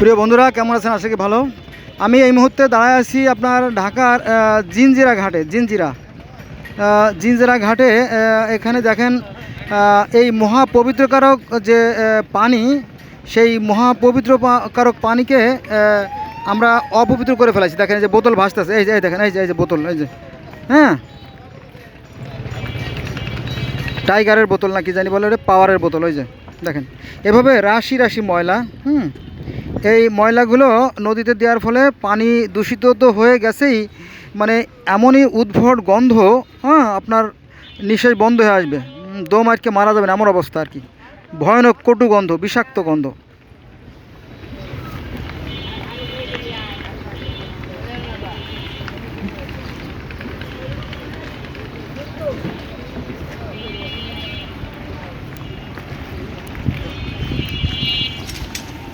প্রিয় বন্ধুরা, কেমন আছেন? আশা করি ভালো। আমি এই মুহূর্তে দাঁড়ায় আছি আপনার ঢাকার জিনজিরা ঘাটে, জিনজিরা। জিনজিরা ঘাটে এখানে দেখেন এই মহাপবিত্রকারক যে পানি, সেই মহাপবিত্র কারক পানিকে আমরা অপবিত্র করে ফেলাইছি দেখেন, এই যে বোতল ভাসতেছে। এই যে, এই দেখেন, এই যে এই যে বোতল, এই যে। হ্যাঁ? টাইগারের বোতল না কি জানি বলে পাওয়ারের বোতল, ওই যে। দেখেন, এভাবে রাশি রাশি ময়লা, হুম? এই ময়লাগুলো নদীতে দেওয়ার ফলে পানি দূষিত তো হয়ে গেছেই। মানে এমনই উদ্ভট গন্ধ হ্যাঁ আপনার নিঃশ্বাস বন্ধ হয়ে আসবে। দোম আটকে মারা যাবে না, এমন অবস্থা আর কি। ভয়ানক কটু গন্ধ, বিষাক্ত গন্ধ।